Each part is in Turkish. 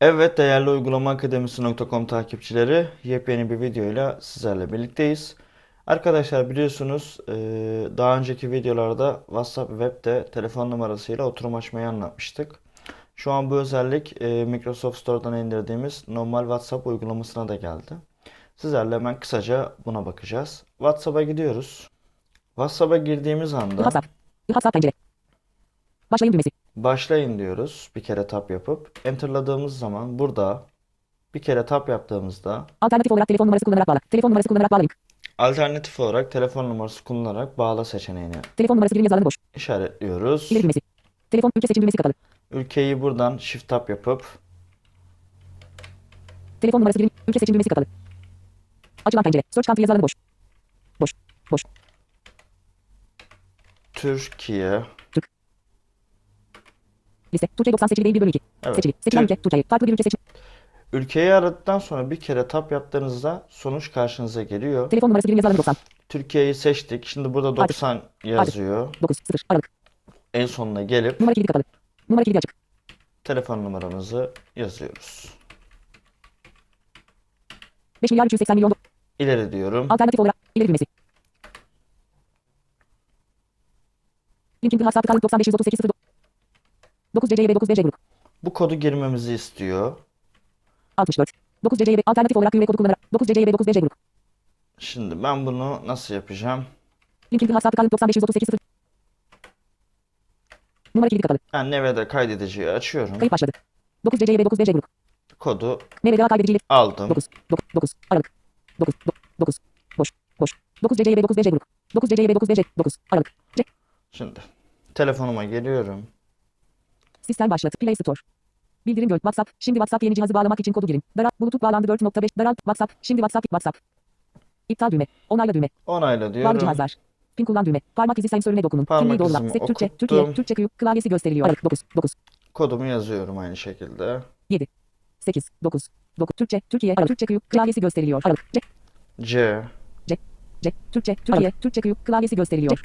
Evet değerli uygulama akademisi.com takipçileri yepyeni bir videoyla sizlerle birlikteyiz. Arkadaşlar biliyorsunuz eee, daha önceki videolarda WhatsApp Web'de telefon numarasıyla oturum açmayı anlatmıştık. Şu an bu özellik eee, Microsoft Store'dan indirdiğimiz normal WhatsApp uygulamasına da geldi. Sizlerle hemen kısaca buna bakacağız. WhatsApp'a gidiyoruz. WhatsApp'a girdiğimiz anda WhatsApp. WhatsApp pencere. Başlayın düğmesi. başlayın diyoruz. Bir kere tap yapıp enterladığımız zaman burada bir kere tap yaptığımızda Alternatif olarak telefon numarası kullanarak bağla. Telefon numarası kullanarak bağla link. Alternatif olarak telefon numarası kullanarak bağla seçeneğini Telefon numarası girin yazılarını boş. işaretliyoruz. İleri düğmesi. Telefon ülke seçim düğmesi kapalı. Ülkeyi buradan Shift Tab yapıp Telefon numarası girin ülke seçim düğmesi kapalı. Açılan pencere. Search country yazılarını boş. Boş. Boş. Türkiye Liste. Türkçe 90 seçili değil 1 bölü 2. Evet. Seçili. Seçilen ülke. Türkçe'yi. Farklı bir ülke seçili. Ülkeyi aradıktan sonra bir kere tap yaptığınızda sonuç karşınıza geliyor. Telefon numarası 1 yazılan 90. Türkiye'yi seçtik. Şimdi burada 90 Artık. yazıyor. Artık. 9 0 Aralık. En sonuna gelip numara kilidi kapalı. Numara kilidi açık. Telefon numaramızı yazıyoruz. 5 milyar 380 milyon. İleri diyorum. Alternatif olarak ileri düğmesi. Linkin Hastatalık 9538 9CCYB 9BC grup. Bu kodu girmemizi istiyor. 64. 9CCYB alternatif olarak yürek kodu kullanarak 9CCYB 9BC grup. Şimdi ben bunu nasıl yapacağım? Linkin hasta tıkanlık 95338 0. Numara kilidi kapalı. Ben Nevada kaydediciyi açıyorum. Kayıt başladı. 9CCYB 9BC grup. Kodu Nevada kaydediciyi aldım. 9, 9, 9, Aralık. 9, 9, boş, boş. 9CCYB 9BC grup. 9CCYB 9BC 9, Aralık. C. Şimdi telefonuma geliyorum. Sistem başlat. Play Store. Bildirim göl. WhatsApp. Şimdi WhatsApp yeni cihazı bağlamak için kodu girin. Daralt. Bluetooth bağlandı 4.5. Daralt. WhatsApp. Şimdi WhatsApp. WhatsApp. İptal düğme. Onayla düğme. Onayla Bağlı diyorum. cihazlar. Pin kullan düğme. Parmak izi sensörüne dokunun. Parmak Kimliği izimi Sek Türkçe. Türkiye. Türkçe Q. Klavyesi gösteriliyor. Aralık. 9. 9. Kodumu yazıyorum aynı şekilde. 7. 8. 9. 9. Türkçe. Türkiye. Aralık. Türkçe Q. Klavyesi gösteriliyor. Aralık. C. C. C. Türkçe. Türkiye. Türkçe Q. Klavyesi gösteriliyor.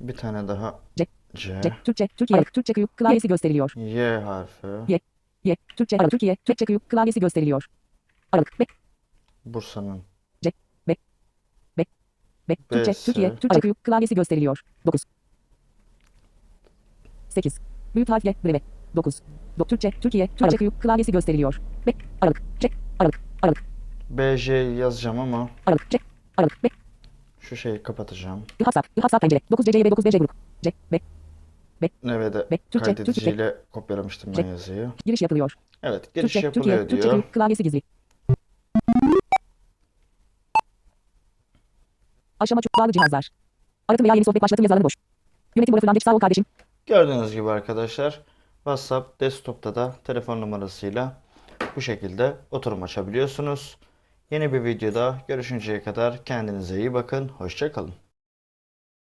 Bir tane daha. C. C. C. Türkçe. Türkiye. Aralık. Türkçe Q. Klavyesi gösteriliyor. Y harfi. Y. Y. Türkçe. Aralık. Türkiye. Türkçe Q. Klavyesi gösteriliyor. Aralık. B. Bursa'nın. B. Türkçe. B'si. Türkiye. Türkçe Q. Klavyesi gösteriliyor. 9. 8. Büyük harfle. Breve. 9. Do- Türkçe. Türkiye. Türkçe Q. Klavyesi gösteriliyor. B. Aralık. C. Aralık. Aralık. BJ yazacağım ama Aralık. C. Aralık. B. şu şeyi kapatacağım. WhatsApp. WhatsApp pencere. 9 CCYB 9 BC grup. C. B. Be- Türkçe, kaydediciyle kopyalamıştım ben yazıyı. Giriş yapılıyor. Evet giriş Türkçe. yapılıyor Türkiye. Türkçe diyor. Q. Klavyesi gizli. Aşama çok bağlı cihazlar. Aratım veya yeni sohbet başlatım yazılarını boş. Yönetim burası sağ ol kardeşim. Gördüğünüz gibi arkadaşlar WhatsApp desktop'ta da telefon numarasıyla bu şekilde oturum açabiliyorsunuz. Yeni bir videoda görüşünceye kadar kendinize iyi bakın. Hoşça kalın.